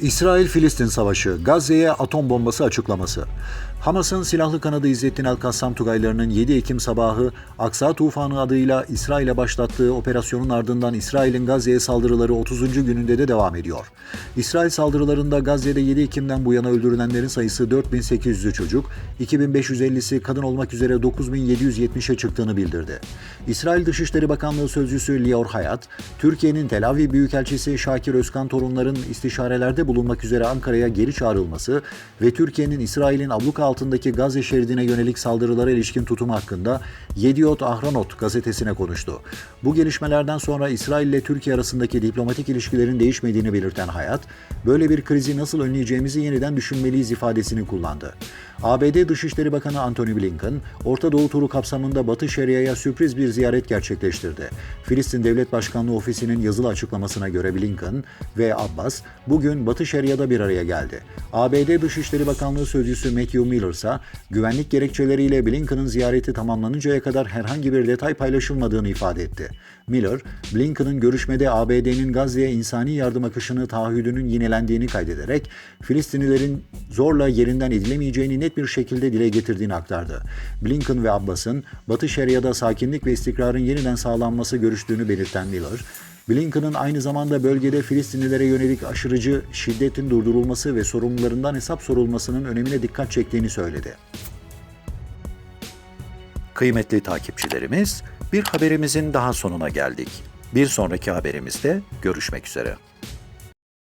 İsrail-Filistin Savaşı, Gazze'ye atom bombası açıklaması. Hamas'ın silahlı kanadı İzzettin El-Kassam Tugaylarının 7 Ekim sabahı Aksa Tufanı adıyla İsrail'e başlattığı operasyonun ardından İsrail'in Gazze'ye saldırıları 30. gününde de devam ediyor. İsrail saldırılarında Gazze'de 7 Ekim'den bu yana öldürülenlerin sayısı 4800'lü çocuk, 2550'si kadın olmak üzere 9770'e çıktığını bildirdi. İsrail Dışişleri Bakanlığı Sözcüsü Lior Hayat, Türkiye'nin Tel Aviv Büyükelçisi Şakir Özkan torunların istişarelerde bulunmak üzere Ankara'ya geri çağrılması ve Türkiye'nin İsrail'in abluka altındaki Gazze şeridine yönelik saldırılara ilişkin tutumu hakkında Yediot Ahronot gazetesine konuştu. Bu gelişmelerden sonra İsrail ile Türkiye arasındaki diplomatik ilişkilerin değişmediğini belirten Hayat, böyle bir krizi nasıl önleyeceğimizi yeniden düşünmeliyiz ifadesini kullandı. ABD Dışişleri Bakanı Antony Blinken, Orta Doğu turu kapsamında Batı Şeria'ya sürpriz bir ziyaret gerçekleştirdi. Filistin Devlet Başkanlığı Ofisi'nin yazılı açıklamasına göre Blinken ve Abbas bugün Batı Şeria'da bir araya geldi. ABD Dışişleri Bakanlığı Sözcüsü Matthew Miller ise güvenlik gerekçeleriyle Blinken'ın ziyareti tamamlanıncaya kadar herhangi bir detay paylaşılmadığını ifade etti. Miller, Blinken'ın görüşmede ABD'nin Gazze'ye insani yardım akışını taahhüdünün yinelendiğini kaydederek Filistinlilerin zorla yerinden edilemeyeceğini net bir şekilde dile getirdiğini aktardı. Blinken ve Abbas'ın Batı Şeria'da sakinlik ve istikrarın yeniden sağlanması görüştüğünü belirten Miller, Blinken'ın aynı zamanda bölgede Filistinlilere yönelik aşırıcı şiddetin durdurulması ve sorumlularından hesap sorulmasının önemine dikkat çektiğini söyledi. Kıymetli takipçilerimiz, bir haberimizin daha sonuna geldik. Bir sonraki haberimizde görüşmek üzere.